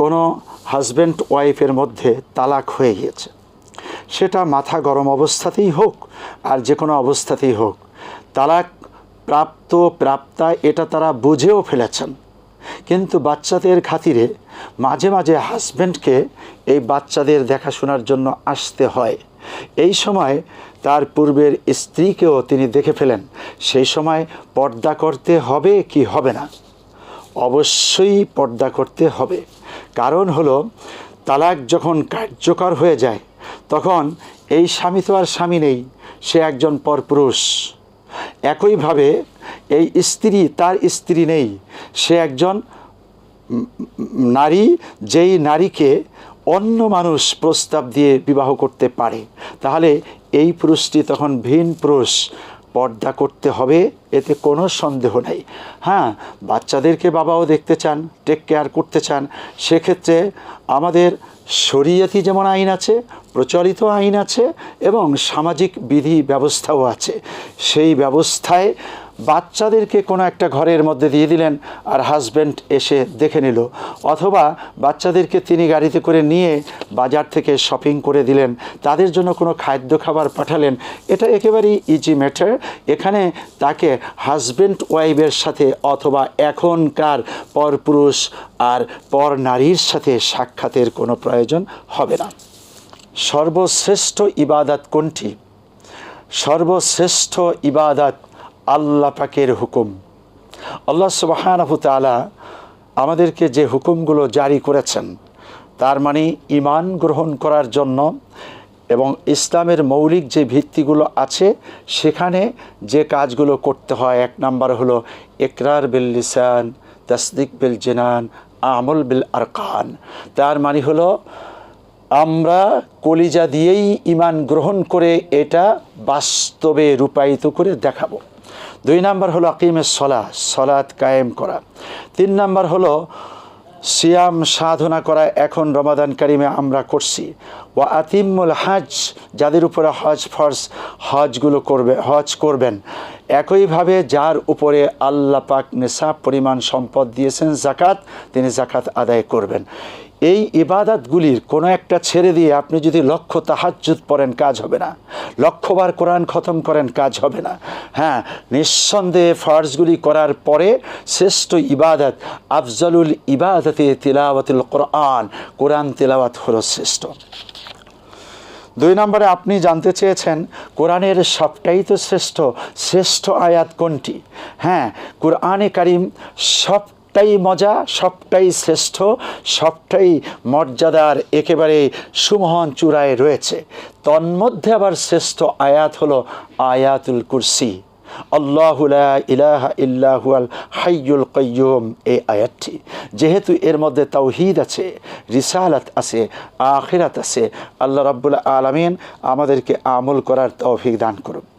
কোনো হাজব্যান্ড ওয়াইফের মধ্যে তালাক হয়ে গিয়েছে। সেটা মাথা গরম অবস্থাতেই হোক আর যে কোনো অবস্থাতেই হোক, তালাক প্রাপ্ত প্রাপ্তা এটা তারা বুঝেও ফেলেছেন। কিন্তু বাচ্চাদের খাতিরে মাঝে মাঝে হাজব্যান্ডকে এই বাচ্চাদের দেখাশোনার জন্য আসতে হয়। এই সময় তার পূর্বের স্ত্রীকেও তিনি দেখে ফেলেন, সেই সময় পর্দা করতে হবে কি হবে না? অবশ্যই পর্দা করতে হবে। কারণ হলো, তালাক যখন কার্যকর হয়ে যায়, তখন এই স্বামী তো আর স্বামী নেই, সে একজন পরপুরুষ। একইভাবে এই স্ত্রী তার স্ত্রী নেই, সে একজন নারী, যেই নারীকে অন্য মানুষ প্রস্তাব দিয়ে বিবাহ করতে পারে। তাহলে এই পুরুষটি তখন ভিন পুরুষ পর্দা করতে হবে, এতে কোনো সন্দেহ নেই। হ্যাঁ বাচ্চাদেরকে বাবাও দেখতে চান টেক কেয়ার করতে চান। সেক্ষেত্রে আমাদের শরীয়তি যেমন আইন আছে, প্রচলিত আইন আছে এবং সামাজিক বিধি ব্যবস্থাও আছে। সেই ব্যবস্থায় বাচ্চাদেরকে কোনো একটা ঘরের মধ্যে দিয়ে দিলেন আর হাজব্যান্ড এসে দেখে নিল। অথবা বাচ্চাদেরকে তিনি গাড়িতে করে নিয়ে বাজার থেকে শপিং করে দিলেন। তাদের জন্য কোনো খাদ্য খাবার পাঠালেন। এটা একেবারেই ইজি ম্যাটার এখানে তাকে হাজব্যান্ড ওয়াইফের সাথে অথবা এখনকার পরপুরুষ আর পর নারীর সাথে সাক্ষাতের কোনো প্রয়োজন হবে না। সর্বশ্রেষ্ঠ ইবাদাত কোনটি? সর্বশ্রেষ্ঠ ইবাদাত আল্লাহ পাকের হুকুম। আল্লাহ সুবাহানহু তালা আমাদেরকে যে হুকুমগুলো জারি করেছেন, তার মানে ইমান গ্রহণ করার জন্য এবং ইসলামের মৌলিক যে ভিত্তিগুলো আছে, সেখানে যে কাজগুলো করতে হয়, এক নাম্বার হলো একরার বিল লিসান, তসদিক বিল জেনান, আমল বিল আরকান। তার মানে হলো আমরা কলিজা দিয়েই ইমান গ্রহণ করে এটা বাস্তবে রূপায়িত করে দেখাবো। দুই নাম্বার হলো আকিমের সলা সলাৎ কায়েম করা। তিন নাম্বার হলো সিয়াম সাধনা করা, এখন রমাদান কারিমে আমরা করছি। ও আতিমুল হাজ, যাদের উপরে হজ ফরজ, হজগুলো করবে, হজ করবেন। একইভাবে যার উপরে আল্লাহ পাক নেশাব পরিমাণ সম্পদ দিয়েছেন জাকাত তিনি জাকাত আদায় করবেন। এই ইবাদাতগুলির কোনো একটা ছেড়ে দিয়ে আপনি যদি লক্ষ্য তাহাজ্জুদ পড়েন, কাজ হবে না। লক্ষ্যবার কোরআন খতম করেন, কাজ হবে না। হ্যাঁ নিঃসন্দেহে ফর্জগুলি করার পরে শ্রেষ্ঠ ইবাদত, আফজলুল ইবাদতে তিলাওয়াতুল কোরআন কোরআন তিলাওয়াত হলো শ্রেষ্ঠ। দুই নম্বরে আপনি জানতে চেয়েছেন, কোরআনের সবটাই তো শ্রেষ্ঠ শ্রেষ্ঠ আয়াত কোনটি? হ্যাঁ কোরআনে কারিম সব সবটাই মজা, সবটাই শ্রেষ্ঠ, সবটাই মর্যাদার একেবারে সুমহান চূড়ায় রয়েছে। তন্মধ্যে আবার শ্রেষ্ঠ আয়াত হলো আয়াতুল কুরসি। আল্লাহ ইলাহা ইল্লাহুয়াল হাইয়ুল কয়্যুম এই আয়াতটি, যেহেতু এর মধ্যে তাওহিদ আছে, রিসালাত আছে, আখিরাত আছে, আল্লাহ রাব্বুল আলমিন আমাদেরকে আমল করার তৌফিক দান করুন